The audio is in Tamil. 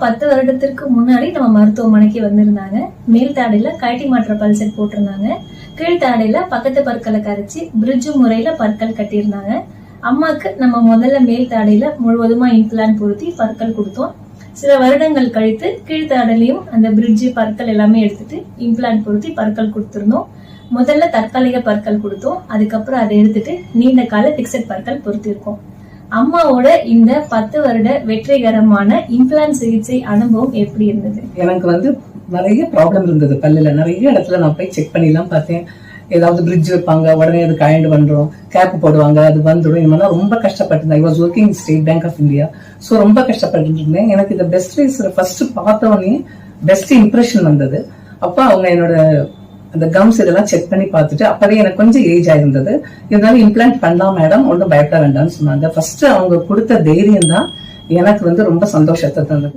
பத்து வருடத்திற்கு முன்னாடி நம்ம மருத்துவமனைக்கு வந்திருந்தாங்க. மேல் தாடையில கழட்டி மாற்ற பல்செட் போட்டிருந்தாங்க. கீழ்த்தாடையில பக்கத்து பற்களை கரைச்சி பிரிட்ஜு முறையில பற்கள் கட்டியிருந்தாங்க. அம்மாக்கு நம்ம முதல்ல மேல் தாடையில முழுவதுமா இம்ப்ளான் பொருத்தி பற்கள் கொடுத்தோம். சில வருடங்கள் கழித்து கீழ்த்தாடையிலையும் அந்த பிரிட்ஜு பற்கள் எல்லாமே எடுத்துட்டு இம்ப்ளான் பொருத்தி பற்கள் கொடுத்திருந்தோம். முதல்ல தற்காலிக பற்கள் கொடுத்தோம். அதுக்கப்புறம் அதை எடுத்துட்டு நீண்ட கால பிக்சட் பற்கள் பொருத்திருக்கோம் அம்மாவோட இந்த பத்து வருட வெற்றிகரமான இம்ப்ளான் சிகிச்சை அனுபவம் எப்படி இருந்தது? எனக்கு வந்து நிறைய ப்ராப்ளம் இருந்தது பல்லுல. நிறைய இடத்துல நான் போய் செக் பண்ணிலாம் பார்த்தேன். ஏதாவது பிரிட்ஜ் வைப்பாங்க உடனே அது கழண்டு வந்துடும் கேப் போடுவாங்க அது வந்துடும் இந்த மாதிரிலாம் ரொம்ப கஷ்டப்பட்டிருந்தேன். I was working State Bank of India so ரொம்ப கஷ்டப்பட்டு இருந்தேன் எனக்கு இந்த பெஸ்ட் ரேஸ் ஃபர்ஸ்ட் பார்த்தோன்னே பெஸ்ட் இம்ப்ரெஷன் வந்தது. அப்போ அவங்க என்னோட அந்த கம்ஸ் இதெல்லாம் செக் பண்ணி பார்த்துட்டு அப்பவே எனக்கு கொஞ்சம் ஏஜ் ஆயிருந்தது. இருந்தாலும் இம்ப்ளான்ட் பண்ணலாம் மேடம் ஒன்றும் பயப்பட வேண்டாம்னு சொன்னாங்க. ஃபர்ஸ்ட் அவங்க கொடுத்த தைரியம் தான் எனக்கு வந்து ரொம்ப சந்தோஷத்தை தந்தது.